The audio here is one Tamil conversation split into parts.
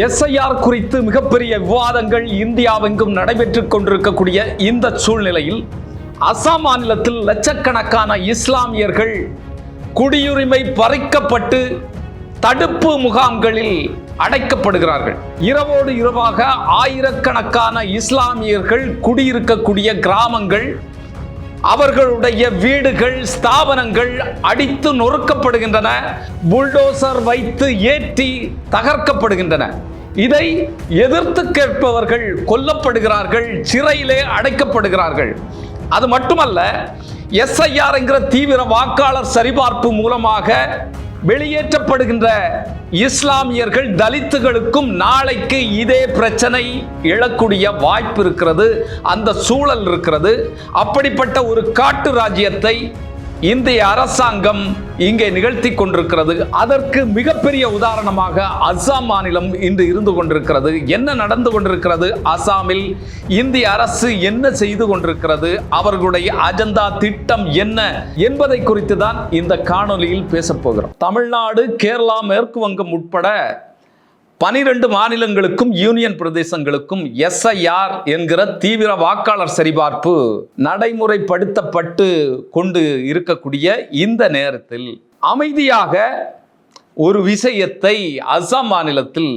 எஸ்ஐஆர் குறித்து மிகப்பெரிய விவாதங்கள் இந்தியாவெங்கும் நடைபெற்றுக் கொண்டிருக்கக்கூடிய இந்த சூழ்நிலையில் அசாம் மாநிலத்தில் லட்சக்கணக்கான இஸ்லாமியர்கள் குடியுரிமை பறிக்கப்பட்டு தடுப்பு முகாம்களில் அடைக்கப்படுகிறார்கள். இரவோடு இரவாக ஆயிரக்கணக்கான இஸ்லாமியர்கள் குடியிருக்கக்கூடிய கிராமங்கள் அவர்களுடைய வீடுகள் ஸ்தாபனங்கள் அடித்து நொறுக்கப்படுகின்றன. புல்டோசர் வைத்து ஏற்றி தகர்க்கப்படுகின்றன. இதை எதிர்த்து கேட்பவர்கள் கொல்லப்படுகிறார்கள் சிறையிலே அடைக்கப்படுகிறார்கள். அது மட்டுமல்ல எஸ்ஐஆர் என்கிற தீவிர வாக்காளர் சரிபார்ப்பு மூலமாக வெளியேற்றப்படுகின்ற இஸ்லாமியர்கள் தலித்துகளுக்கும் நாளைக்கு இதே பிரச்சனை எழக்கூடிய வாய்ப்பு இருக்கிறது அந்த சூழல் இருக்கிறது. அப்படிப்பட்ட ஒரு காட்டு ராஜ்யத்தை இந்திய அரசாங்கம் இங்கே நிகழ்த்தி கொண்டிருக்கிறது. அதற்கு மிகப்பெரிய உதாரணமாக அசாம் மாநிலம் இன்று இருந்து கொண்டிருக்கிறது. என்ன நடந்து கொண்டிருக்கிறது? அசாமில் இந்திய அரசு என்ன செய்து கொண்டிருக்கிறது? அவர்களுடைய அஜந்தா திட்டம் என்ன என்பதை குறித்து தான் இந்த காணொலியில் பேசப்போகிறோம் தமிழ்நாடு கேரளா மேற்கு வங்கம் உட்பட பனிரெண்டு மாநிலங்களுக்கும் யூனியன் பிரதேசங்களுக்கும் எஸ்ஐஆர் என்கிற தீவிர வாக்காளர் சரிபார்ப்பு நடைமுறைப்படுத்தப்பட்டு கொண்டு இருக்கக்கூடிய இந்த நேரத்தில் அமைதியாக ஒரு விஷயத்தை அசாம் மாநிலத்தில்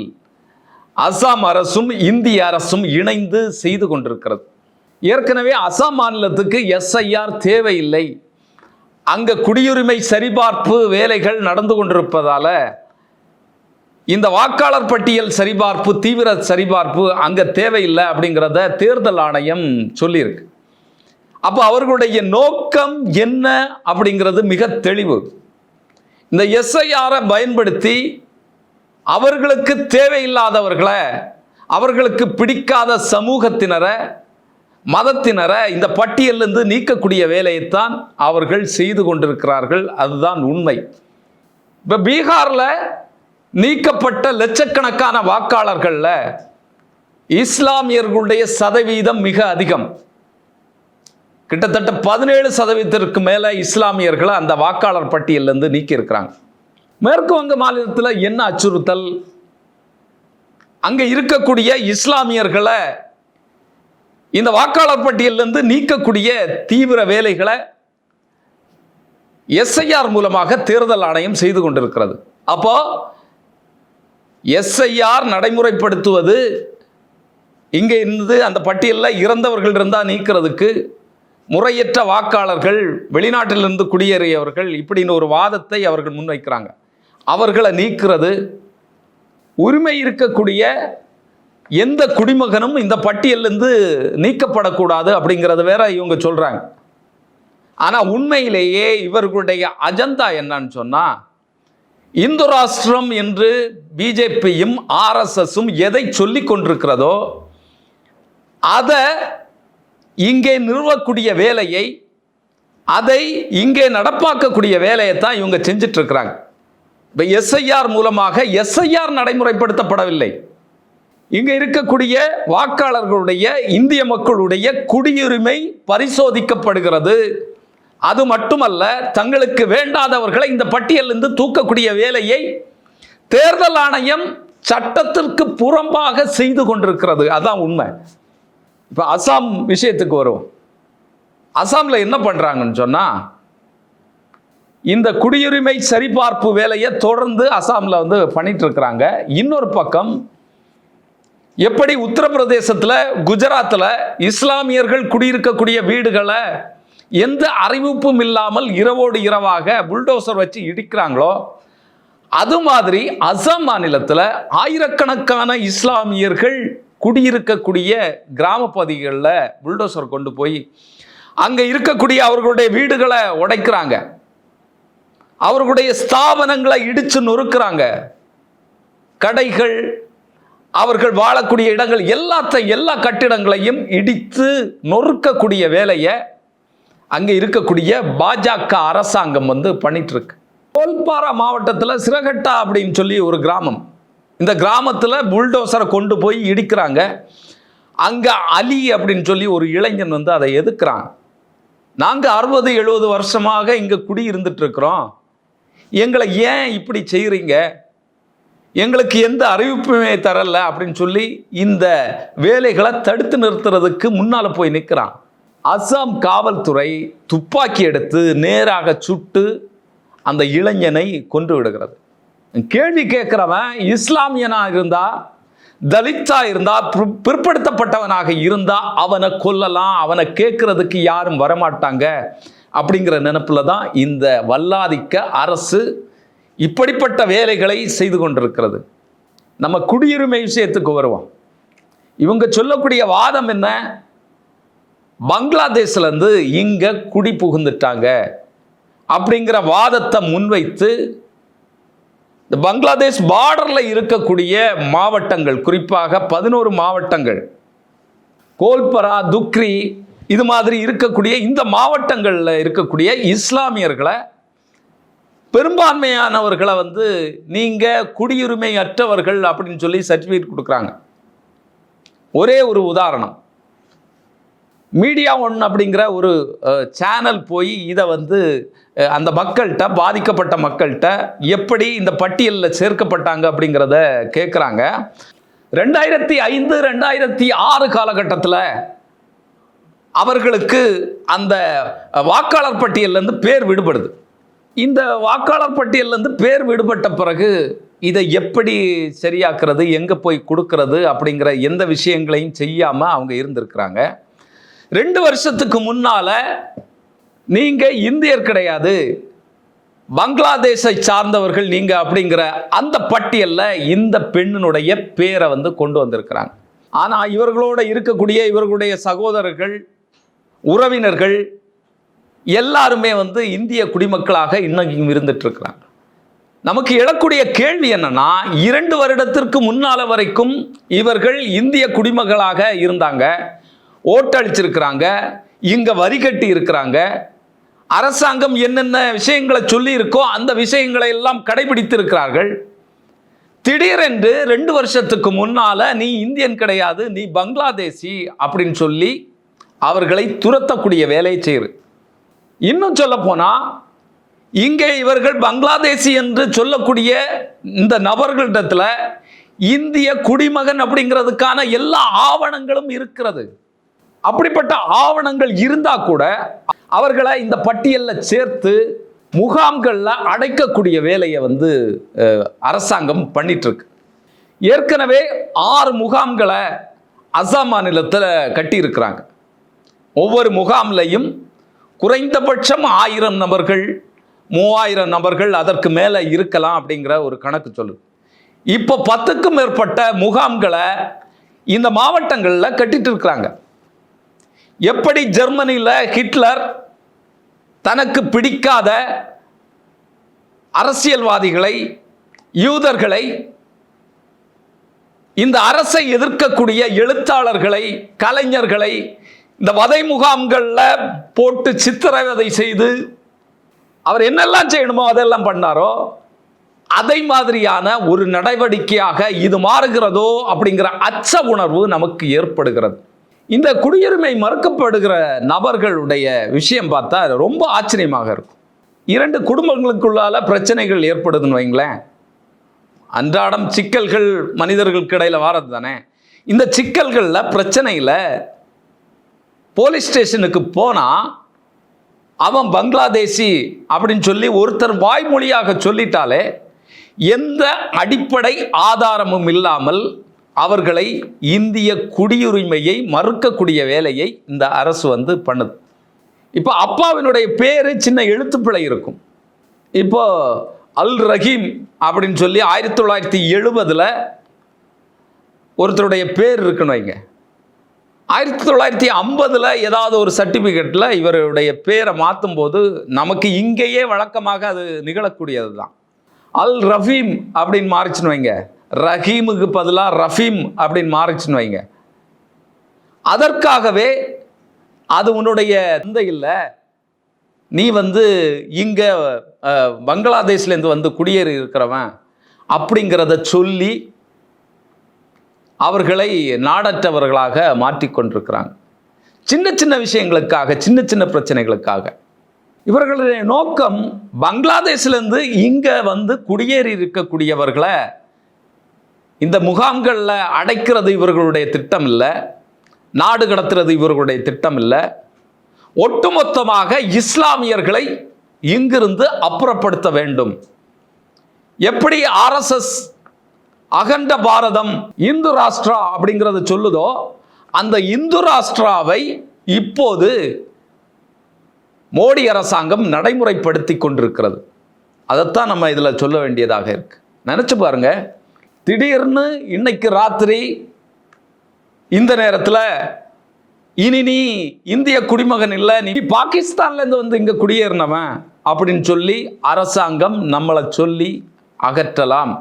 அசாம் அரசும் இந்திய அரசும் இணைந்து செய்து கொண்டிருக்கிறது. ஏற்கனவே அசாம் மாநிலத்துக்கு எஸ்ஐஆர் தேவையில்லை. அங்கே குடியுரிமை சரிபார்ப்பு வேலைகள் நடந்து கொண்டிருப்பதால் இந்த வாக்காளர் பட்டியல் சரிபார்ப்பு தீவிர சரிபார்ப்பு அங்கே தேவையில்லை அப்படிங்கிறத தேர்தல் ஆணையம் சொல்லியிருக்கு. அப்போ அவர்களுடைய நோக்கம் என்ன அப்படிங்கிறது மிக தெளிவு. இந்த எஸ்ஐஆரை பயன்படுத்தி அவர்களுக்கு தேவையில்லாதவர்களை அவர்களுக்கு பிடிக்காத சமூகத்தினரை மதத்தினரை இந்த பட்டியலிருந்து நீக்கக்கூடிய வேலையைத்தான் அவர்கள் செய்து கொண்டிருக்கிறார்கள். அதுதான் உண்மை. இப்போ பீகாரில் நீக்கப்பட்ட லட்சக்கணக்கான வாக்காளர்களில் இஸ்லாமியர்களுடைய சதவீதம் மிக அதிகம். கிட்டத்தட்ட பதினேழு சதவீதத்திற்கு மேலே இஸ்லாமியர்களை அந்த வாக்காளர் பட்டியலிருந்து நீக்கியிருக்கிறாங்க. மேற்கு வங்க மாநிலத்தில் என்ன அச்சுறுத்தல்? அங்கே இருக்கக்கூடிய இஸ்லாமியர்களை இந்த வாக்காளர் பட்டியலிருந்து நீக்கக்கூடிய தீவிர வேலைகளை எஸ்ஐஆர் மூலமாக தேர்தல் ஆணையம் செய்து கொண்டிருக்கிறது. அப்போ எஸ்ஐஆர் நடைமுறைப்படுத்துவது இங்கே இருந்து அந்த பட்டியலில் இறந்தவர்கள் இருந்தால் நீக்கிறதுக்கு முறையற்ற வாக்காளர்கள் வெளிநாட்டிலிருந்து குடியேறியவர்கள் இப்படின்னு ஒரு வாதத்தை அவர்கள் முன்வைக்கிறாங்க. அவர்களை நீக்கிறது உரிமை இருக்கக்கூடிய எந்த குடிமகனும் இந்த பட்டியலிருந்து நீக்கப்படக்கூடாது அப்படிங்கிறது வேற இவங்க சொல்கிறாங்க ஆனால் உண்மையிலேயே இவர்களுடைய அஜந்தா என்னன்னு சொன்னால் இந்து ராஷ்டிரம் என்று பிஜேபியும் ஆர்எஸ்எஸும் எதை சொல்லி கொண்டிருக்கிறதோ அதை இங்கே நிறுவக்கூடிய வேலையை அதை இங்கே நடப்பாக்கக்கூடிய வேலையை தான் இவங்க செஞ்சிட்டு இருக்கிறாங்க இப்போ எஸ்ஐஆர் மூலமாக எஸ்ஐஆர் நடைமுறைப்படுத்தப்படவில்லை. இங்கே இருக்கக்கூடிய வாக்காளர்களுடைய இந்திய மக்களுடைய குடியுரிமை பரிசோதிக்கப்படுகிறது. அது மட்டுமல்ல தங்களுக்கு வேண்டாதவர்களை இந்த பட்டியலிருந்து தூக்கக்கூடிய வேலையை தேர்தல் ஆணையம் சட்டத்திற்கு புறம்பாக செய்து கொண்டிருக்கிறது. அதான் உண்மை. இப்போ அசாம் விஷயத்துக்கு வரும் அசாமில் என்ன பண்ணுறாங்கன்னு சொன்னால் இந்த குடியுரிமை சரிபார்ப்பு வேலையை தொடர்ந்து அசாமில் வந்து பண்ணிட்டு இருக்கிறாங்க இன்னொரு பக்கம் எப்படி உத்தரப்பிரதேசத்தில் குஜராத்தில் இஸ்லாமியர்கள் குடியிருக்கக்கூடிய வீடுகளை எந்த அறிவிப்பும் இல்லாமல் இரவோடு இரவாக புல்டோசர் வச்சு இடிக்கிறாங்களோ அது மாதிரி அசாம் மாநிலத்தில் ஆயிரக்கணக்கான இஸ்லாமியர்கள் குடியிருக்கக்கூடிய கிராம பகுதிகளில் புல்டோசர் கொண்டு போய் அங்கே இருக்கக்கூடிய அவர்களுடைய வீடுகளை உடைக்கிறாங்க. அவர்களுடைய ஸ்தாபனங்களை இடித்து நொறுக்கிறாங்க. கடைகள் அவர்கள் வாழக்கூடிய இடங்கள் எல்லாத்த எல்லா கட்டிடங்களையும் இடித்து நொறுக்கக்கூடிய வேலையை அங்கே இருக்கக்கூடிய பாஜக அரசாங்கம் வந்து பண்ணிட்டு இருக்கு கோல்பாரா மாவட்டத்தில் சிறகட்டா அப்படின்னு சொல்லி ஒரு கிராமம். இந்த கிராமத்தில் புல்டோசரை கொண்டு போய் இடிக்கிறாங்க. அங்கே அலி அப்படின்னு சொல்லி ஒரு இளைஞன் வந்து அதை எதுக்குறான்? நாங்கள் அறுபது எழுபது வருஷமாக இங்கே குடி எங்களை ஏன் இப்படி செய்கிறீங்க எங்களுக்கு எந்த அறிவிப்புமே தரல அப்படின்னு சொல்லி இந்த வேலைகளை தடுத்து நிறுத்துறதுக்கு முன்னால் போய் நிற்கிறான் அஸ்ஸாம் காவல்துறை துப்பாக்கி எடுத்து நேராக சுட்டு அந்த இளைஞனை கொன்று விடுகிறது. கேள்வி கேட்குறவன் இஸ்லாமியனாக இருந்தா தலித்தா இருந்தா பிற்படுத்தப்பட்டவனாக இருந்தா அவனை கொல்லலாம் அவனை கேட்கறதுக்கு யாரும் வரமாட்டாங்க அப்படிங்கிற நினப்பில் தான் இந்த வல்லாதிக்க அரசு இப்படிப்பட்ட வேலைகளை செய்து கொண்டிருக்கிறது. நம்ம குடியுரிமை விஷயத்துக்கு வருவோம். இவங்க சொல்லக்கூடிய வாதம் என்ன? பங்களாதேஷ்லேருந்து இங்கே குடி புகுந்துட்டாங்க அப்படிங்கிற வாதத்தை முன்வைத்து இந்த பங்களாதேஷ் பார்டரில் இருக்கக்கூடிய மாவட்டங்கள் குறிப்பாக பதினோரு மாவட்டங்கள் கோல்பரா துக்ரி இது மாதிரி இருக்கக்கூடிய இந்த மாவட்டங்களில் இருக்கக்கூடிய இஸ்லாமியர்களை பெரும்பான்மையானவர்களை வந்து நீங்கள் குடியுரிமை அற்றவர்கள் அப்படின்னு சொல்லி சர்டிஃபிகேட் கொடுக்குறாங்க. ஒரே ஒரு உதாரணம். மீடியா ஒன் அப்படிங்கிற ஒரு சேனல் போய் இதை வந்து அந்த மக்கள்கிட்ட பாதிக்கப்பட்ட மக்கள்கிட்ட எப்படி இந்த பட்டியலில் சேர்க்கப்பட்டாங்க அப்படிங்கிறத கேட்குறாங்க ரெண்டாயிரத்தி ஐந்து ரெண்டாயிரத்தி ஆறு காலகட்டத்தில் அவர்களுக்கு அந்த வாக்காளர் பட்டியல்லேருந்து பேர் விடுபடுது. இந்த வாக்காளர் பட்டியல்லேருந்து பேர் விடுபட்ட பிறகு இதை எப்படி சரியாக்குறது எங்கே போய் கொடுக்கறது அப்படிங்கிற எந்த விஷயங்களையும் செய்யாமல் அவங்க இருந்திருக்கிறாங்க. ரெண்டு வருஷத்துக்கு முன்னால நீங்க இந்தியர் கிடையாது. பங்களாதேஷை சார்ந்தவர்கள் நீங்க அப்படிங்கிற அந்த பட்டியலில் இந்த பெண்ணினுடைய பேரை வந்து கொண்டு வந்திருக்கிறாங்க. ஆனால் இவர்களோட இருக்கக்கூடிய இவர்களுடைய சகோதரர்கள் உறவினர்கள் எல்லாருமே வந்து இந்திய குடிமக்களாக இன்னைக்கும் இருந்துட்டு இருக்கிறாங்க நமக்கு எழக்கூடிய கேள்வி என்னன்னா இரண்டு வருடத்திற்கு முன்னால வரைக்கும் இவர்கள் இந்திய குடிமகளாக இருந்தாங்க. ஓட்டழிச்சிருக்கிறாங்க இங்கே வரி கட்டி இருக்கிறாங்க. அரசாங்கம் என்னென்ன விஷயங்களை சொல்லி இருக்கோ அந்த விஷயங்களை எல்லாம் கடைபிடித்திருக்கிறார்கள். திடீரென்று ரெண்டு வருஷத்துக்கு முன்னால் நீ இந்தியன் கிடையாது நீ பங்களாதேசி அப்படின்னு சொல்லி அவர்களை துரத்தக்கூடிய வேலையை செய்யுது இன்னும் சொல்லப்போனால் இங்கே இவர்கள் பங்களாதேசி என்று சொல்லக்கூடிய இந்த நபர்களிடத்தில் இந்திய குடிமகன் அப்படிங்கிறதுக்கான எல்லா ஆவணங்களும் இருக்கிறது. அப்படிப்பட்ட ஆவணங்கள் இருந்தா கூட அவர்களை இந்த பட்டியலில் சேர்த்து முகாம்களில் அடைக்கக்கூடிய வேலையை வந்து அரசாங்கம் பண்ணிகிட்ருக்கு ஏற்கனவே ஆறு முகாம்களை அசாம் மாநிலத்தில் கட்டியிருக்கிறாங்க. ஒவ்வொரு முகாம்லையும் குறைந்தபட்சம் ஆயிரம் நபர்கள் மூவாயிரம் நபர்கள் அதற்கு மேலே இருக்கலாம் அப்படிங்கிற ஒரு கணக்கு சொல்லுது. இப்போ பத்துக்கும் மேற்பட்ட முகாம்களை இந்த மாவட்டங்களில் கட்டிட்டு இருக்கிறாங்க. எப்படி ஜெர்மனியில் ஹிட்லர் தனக்கு பிடிக்காத அரசியல்வாதிகளை யூதர்களை இந்த அரசை எதிர்க்கக்கூடிய எழுத்தாளர்களை கலைஞர்களை இந்த வதை முகாம்களில் போட்டு சித்திரவதை செய்து அவர் என்னெல்லாம் செய்யணுமோ அதெல்லாம் பண்ணாரோ அதை மாதிரியான ஒரு நடவடிக்கையாக இது மாறுகிறதோ அப்படிங்கிற அச்ச உணர்வு நமக்கு ஏற்படுகிறது. இந்த குடியுரிமை மறுக்கப்படுகிற நபர்களுடைய விஷயம் பார்த்தா ரொம்ப ஆச்சரியமாக இருக்கும். இரண்டு குடும்பங்களுக்குள்ளால பிரச்சனைகள் ஏற்படுதுன்னு வைங்களேன். அன்றாடம் சிக்கல்கள் மனிதர்களுக்கு இடையில வாரது தானே. இந்த சிக்கல்களில் பிரச்சனையில் போலீஸ் ஸ்டேஷனுக்கு போனால் அவன் பங்களாதேசி அப்படின்னு சொல்லி ஒருத்தர் வாய்மொழியாக சொல்லிட்டாலே எந்த அடிப்படை ஆதாரமும் இல்லாமல் அவர்களை இந்திய குடியுரிமையை மறுக்கக்கூடிய வேலையை இந்த அரசு வந்து பண்ணுது. இப்போ அப்பாவினுடைய பேர் சின்ன எழுத்துப்பிழை இருக்கும். இப்போ அல் ரஹீம் அப்படின்னு சொல்லி ஆயிரத்தி தொள்ளாயிரத்தி எழுபதில் ஒருத்தருடைய பேர் இருக்குன்னு வைங்க. ஆயிரத்தி தொள்ளாயிரத்தி ஐம்பதில் ஏதாவது ஒரு சர்டிஃபிகேட்டில் இவருடைய பேரை மாற்றும் போது நமக்கு இங்கேயே வழக்கமாக அது நிகழக்கூடியது தான் அல் ரஃபீம் அப்படின்னு மாறிச்சுன்னு வைங்க. ரஹீமுக்கு பதிலாக ரஃபீம் அப்படின்னு மாறிச்சுன்னு வைங்க. அதற்காகவே அது உன்னுடைய தந்தை இல்லை. நீ வந்து இங்கே பங்களாதேஷ்லேருந்து வந்து குடியேறி இருக்கிறவன் அப்படிங்கிறத சொல்லி அவர்களை நாடற்றவர்களாக மாற்றிக்கொண்டிருக்கிறாங்க சின்ன சின்ன விஷயங்களுக்காக சின்ன சின்ன பிரச்சனைகளுக்காக. இவர்களுடைய நோக்கம் பங்களாதேஷ்லேருந்து இங்கே வந்து குடியேறி இருக்கக்கூடியவர்களை இந்த முகாம்களில் அடைக்கிறது இவர்களுடைய திட்டம் இல்லை நாடு கடத்துறது இவர்களுடைய திட்டம் இல்லை ஒட்டுமொத்தமாக இஸ்லாமியர்களை இங்கிருந்து அப்புறப்படுத்த வேண்டும். எப்படி ஆர்எஸ்எஸ் அகண்ட பாரதம் இந்து ராஷ்டிரா அப்படிங்கிறத சொல்லுதோ அந்த இந்து ராஷ்டிராவை இப்போது மோடி அரசாங்கம் நடைமுறைப்படுத்தி கொண்டிருக்கிறது. அதைத்தான் நம்ம இதில் சொல்ல வேண்டியதாக இருக்கு. நினச்சி பாருங்கள் திடீர்னு இன்னைக்கு ராத்திரி இந்த நேரத்தில் இனி நீ இந்திய குடிமகன் இல்லை நீ பாகிஸ்தான்லேருந்து வந்து இங்கே குடியேறினவன் அப்படின்னு சொல்லி அரசாங்கம் நம்மளை சொல்லி அகற்றலாம்.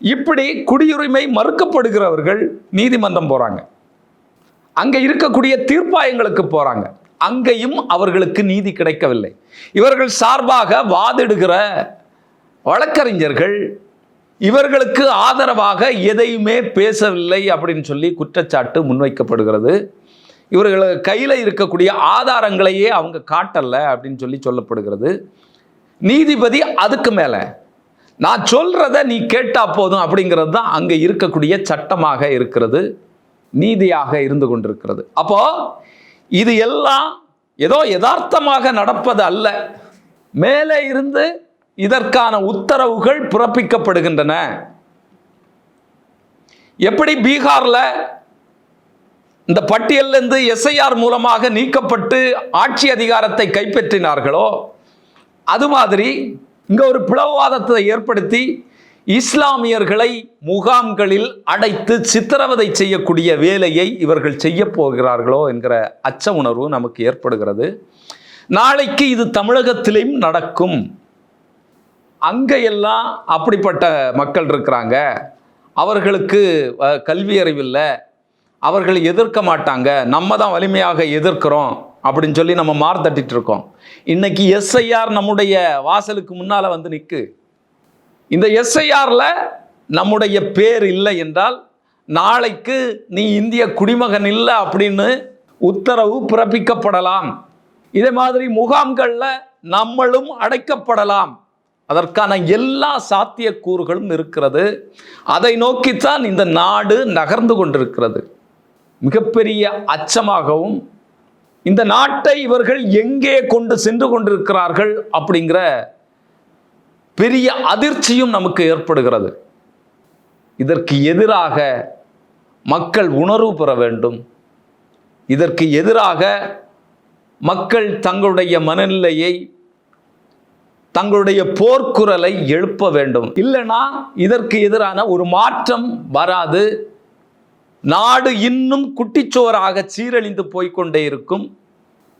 இப்படி குடியுரிமை மறுக்கப்படுகிறவர்கள் நீதிமன்றம் போகிறாங்க அங்கே இருக்கக்கூடிய தீர்ப்பாயங்களுக்கு போகிறாங்க அங்கேயும் அவர்களுக்கு நீதி கிடைக்கவில்லை. இவர்கள் சார்பாக வாதிடுகிற வழக்கறிஞர்கள் இவர்களுக்கு ஆதரவாக எதையுமே பேசவில்லை அப்படின்னு சொல்லி குற்றச்சாட்டு முன்வைக்கப்படுகிறது. இவர்கள் கையில் இருக்கக்கூடிய ஆதாரங்களையே அவங்க காட்டலை அப்படின்னு சொல்லி சொல்லப்படுகிறது. நீதிபதி அதுக்கு மேலே நான் சொல்கிறத நீ கேட்டால் போதும் அப்படிங்கிறது தான் அங்கே இருக்கக்கூடிய சட்டமாக இருக்கிறது. நீதியாக இருந்து கொண்டிருக்கிறது. அப்போது இது எல்லாம் ஏதோ யதார்த்தமாக நடப்பது அல்ல. மேலே இருந்து இதற்கான உத்தரவுகள் பிறப்பிக்கப்படுகின்றன. எப்படி பீகாரில் இந்த பட்டியலிருந்து எஸ்ஐஆர் மூலமாக நீக்கப்பட்டு ஆட்சி அதிகாரத்தை கைப்பற்றினார்களோ அது மாதிரி இங்கே ஒரு பிளவுவாதத்தை ஏற்படுத்தி இஸ்லாமியர்களை முகாம்களில் அடைத்து சித்திரவதை செய்யக்கூடிய வேலையை இவர்கள் செய்ய போகிறார்களோ என்கிற அச்ச உணர்வு நமக்கு ஏற்படுகிறது. நாளைக்கு இது தமிழகத்திலையும் நடக்கும். அங்கே எல்லாம் அப்படிப்பட்ட மக்கள் இருக்கிறாங்க. அவர்களுக்கு கல்வி அறிவில்லை அவர்கள் எதிர்க்க மாட்டாங்க. நம்ம தான் வலிமையாக எதிர்க்கிறோம் அப்படின்னு சொல்லி நம்ம மார் தட்டிட்டு இருக்கோம். இன்னைக்கு எஸ்ஐஆர் நம்முடைய வாசலுக்கு முன்னால் வந்து நிற்கு இந்த எஸ்ஐஆரில் நம்முடைய பேர் இல்லை என்றால் நாளைக்கு நீ இந்திய குடிமகன் இல்லை அப்படின்னு உத்தரவு பிறப்பிக்கப்படலாம். இதே மாதிரி முகாம்களில் நம்மளும் அடைக்கப்படலாம். அதற்கான எல்லா சாத்தியக்கூறுகளும் இருக்கிறது. அதை நோக்கித்தான் இந்த நாடு நகர்ந்து கொண்டிருக்கிறது. மிகப்பெரிய அச்சமாகவும் இந்த நாட்டை இவர்கள் எங்கே கொண்டு சென்று கொண்டிருக்கிறார்கள் அப்படிங்கிற பெரிய அதிர்ச்சியும் நமக்கு ஏற்படுகிறது. இதற்கு எதிராக மக்கள் உணர்வு பெற வேண்டும். இதற்கு எதிராக மக்கள் தங்களுடைய மனநிலையை தங்களுடைய போர்க்குரலை எழுப்ப வேண்டும். இல்லைனா இதற்கு எதிரான ஒரு மாற்றம் வராது. நாடு இன்னும் குட்டிச்சோராக சீரழிந்து போய்க்கொண்டே இருக்கும்.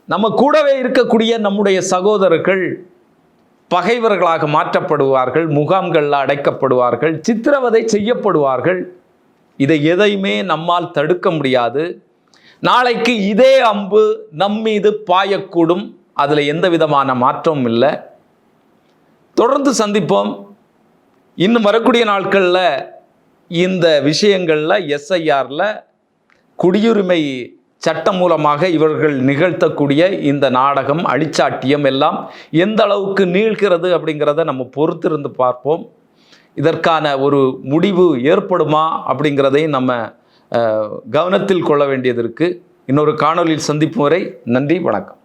நம்ம கூடவே இருக்கக்கூடிய நம்முடைய சகோதரர்கள் பகைவர்களாக மாற்றப்படுவார்கள் முகாம்களில் அடைக்கப்படுவார்கள் சித்திரவதை செய்யப்படுவார்கள். இதை எதையுமே நம்மால் தடுக்க முடியாது. நாளைக்கு இதே அம்பு நம்மீது பாயக்கூடும். அதில் எந்த விதமான மாற்றமும் இல்லை. தொடர்ந்து சந்திப்போம். இன்னும் வரக்கூடிய நாட்களில் இந்த விஷயங்களில் எஸ்ஐஆரில் குடியுரிமை சட்டம் மூலமாக இவர்கள் நிகழ்த்தக்கூடிய இந்த நாடகம் அழிச்சாட்டியம் எல்லாம் எந்த அளவுக்கு நீள்கிறது அப்படிங்கிறத நம்ம பொறுத்திருந்து பார்ப்போம். இதற்கான ஒரு முடிவு ஏற்படுமா அப்படிங்கிறதையும் நம்ம கவனத்தில் கொள்ள வேண்டியது இருக்குது இன்னொரு காணொலியில் சந்திப்பு வரை நன்றி வணக்கம்.